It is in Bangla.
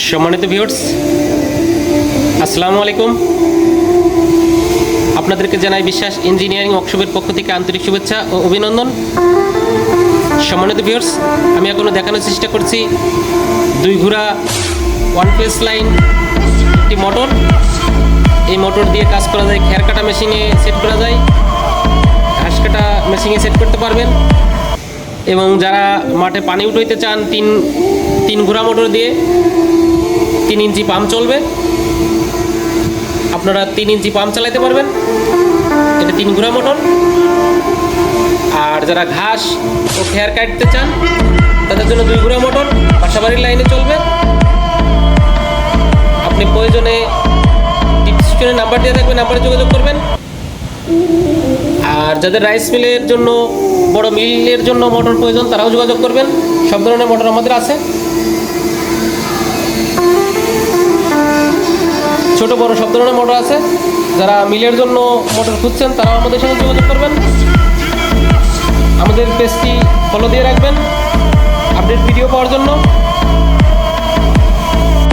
সম্মানিত ভিউয়ার্স আসসালামু আলাইকুম আপনাদেরকে জানাই বিশ্বাস ইঞ্জিনিয়ারিং ওয়ার্কশপের পক্ষ থেকে আন্তরিক শুভেচ্ছা ও অভিনন্দন। সম্মানিত ভিউয়ার্স আমি এখনও দেখানোর চেষ্টা করছি দুই ঘোড়া ওয়ান ফেস লাইন একটি মোটর এই মোটর দিয়ে কাজ করা যায় খের কাটা মেশিনে সেট করা যায়। ঘাস কাটা মেশিনে সেট করতে পারবেন। এবং যারা মাঠে পানি উঠাইতে চান, তিন তিন ঘোড়া মোটর দিয়ে তিন ইঞ্চি পাম্প চলবে। আপনারা তিন ইঞ্চি পাম্প চালাতে পারবেন। এটা তিন ঘোড়া মোটর। আর যারা ঘাস ও খেয়ার কাটতে চান, তাদের জন্য দুই ঘোড়া মোটর বাসাবাড়ির লাইনে চলবে। আপনি প্রয়োজনে ডিসক্রিপশনে নাম্বার দিয়ে থাকবে নাম্বারে যোগাযোগ করবেন। আর যাদের রাইস মিলের জন্য, বড় মিলের জন্য মোটর প্রয়োজন, তারাও যোগাযোগ করবেন। সব ধরনের মোটর আমাদের আছে। ছোট বড় সব ধরনের মোটর আছে। যারা মিলের জন্য মোটর খুঁজছেন, তারাও আমাদের সাথে যোগাযোগ করবেন। আমাদের পেজটি ফলো দিয়ে রাখবেন। আপডেট ভিডিও পাওয়ার জন্য।